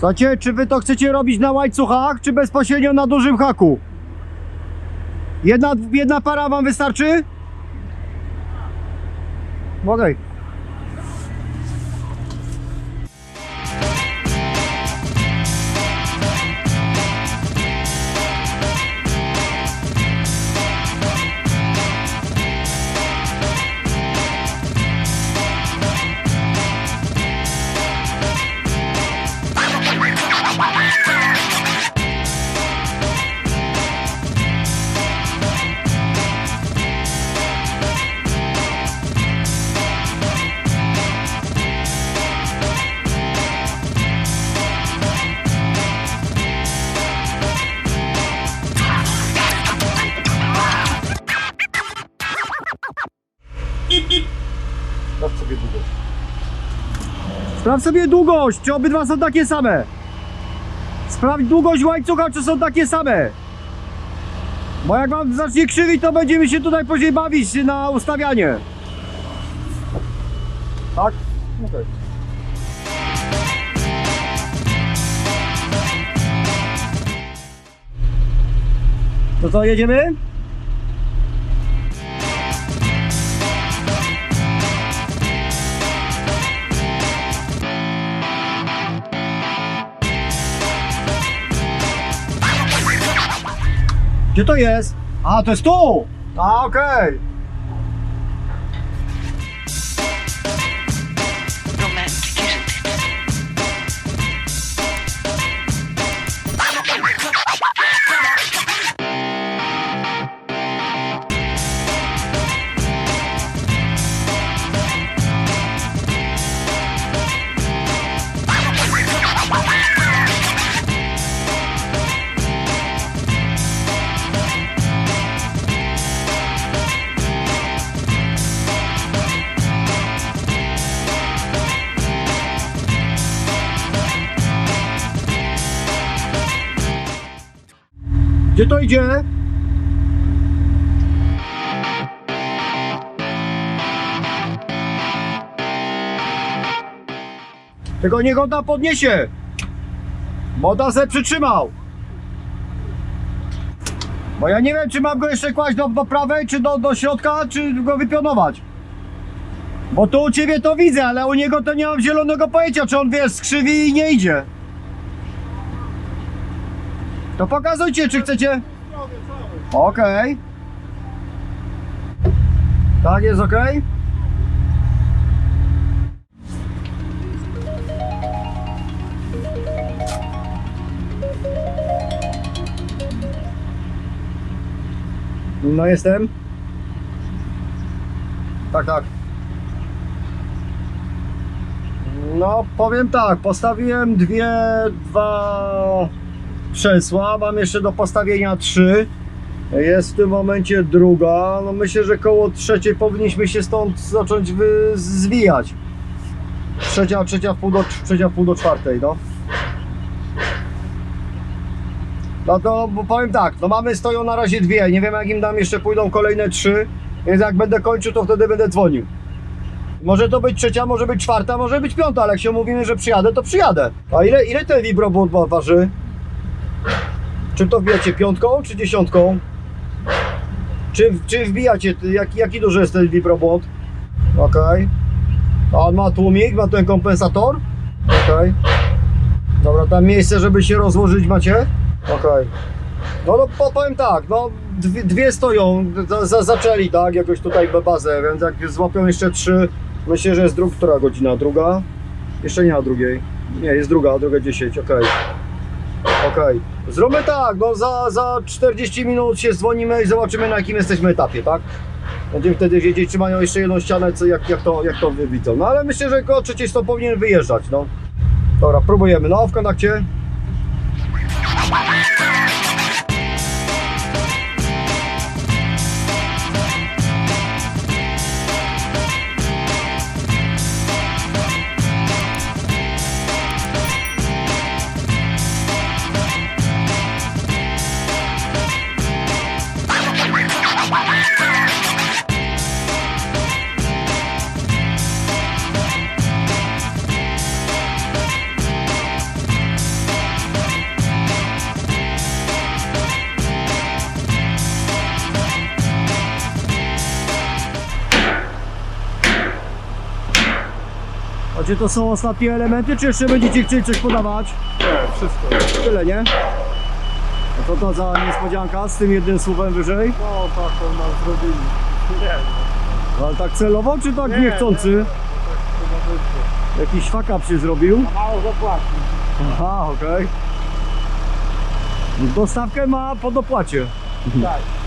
Słuchajcie, czy wy to chcecie robić na łańcuchach, czy bezpośrednio na dużym haku? Jedna, jedna para wam wystarczy? Okej. Sprawdź Sprawdź sobie długość, czy obydwa są takie same. Sprawdź długość łańcucha, czy są takie same. Bo jak wam zacznie krzywić, to będziemy się tutaj później bawić na ustawianie. Tak? Okej. To co, jedziemy? Gdzie to jest? A, to jest tu! A, okej. romantic, Gdzie to idzie? Tylko niech tam podniesie. Moda se przytrzymał. Bo ja nie wiem, czy mam go jeszcze kłaść do, do prawej, czy do, do środka, czy go wypionować. Bo tu u ciebie to widzę, ale u niego to nie mam zielonego pojęcia, czy on wiesz, skrzywi i nie idzie. To pokazujcie, czy chcecie. Okej. Tak jest ok. No jestem. Tak, tak. No powiem tak, postawiłem dwie, dwa krzesła, mam jeszcze do postawienia trzy. Jest w tym momencie druga. No myślę, że koło trzeciej powinniśmy się stąd zacząć zwijać. Trzecia, trzecia, pół do, trzecia pół do czwartej, no. No to bo powiem tak, no mamy stoją na razie dwie, nie wiem jak im dam jeszcze pójdą kolejne trzy, więc jak będę kończył to wtedy będę dzwonił. Może to być trzecia, może być czwarta, może być piąta, ale jak się umówimy, że przyjadę, to przyjadę. A ile, ile ten wibrobłąd wa- waży? Czy to wbijacie piątką, czy dziesiątką? Czy, czy wbijacie, jak, jaki duży jest ten wibrobłąd? Okej. A on ma tłumik, ma ten kompensator? Okej. Dobra, tam miejsce, żeby się rozłożyć macie? Okej. No, no po- powiem tak, no dwie, dwie stoją, za, za, zaczęli tak, jakoś tutaj bazę, więc jak złapią jeszcze trzy, myślę, że jest druga, która godzina? Druga? Jeszcze nie ma drugiej. Nie, jest druga, druga 10, okej. Okej. Zróbmy tak, no za, za 40 minut się dzwonimy i zobaczymy na jakim jesteśmy etapie, tak? Będziemy wtedy wiedzieć, czy mają jeszcze jedną ścianę, co, jak, jak, to, jak to widzą. No ale myślę, że koło trzeciej stąd powinien wyjeżdżać, no. Dobra, próbujemy, no w kontakcie. Czy to są ostatnie elementy, czy jeszcze będziecie chcieli coś podawać? Nie, wszystko. Tyle, nie? A co to za niespodzianka z tym jednym słowem wyżej? No taką nam zrobili. Nie, no, Ale tak celowo, czy tak Nie, niechcący? nie, tak chyba wyszło. Jakiś fakap się zrobił? Mało zapłacił. Aha, okej. Dostawkę ma po dopłacie. Tak.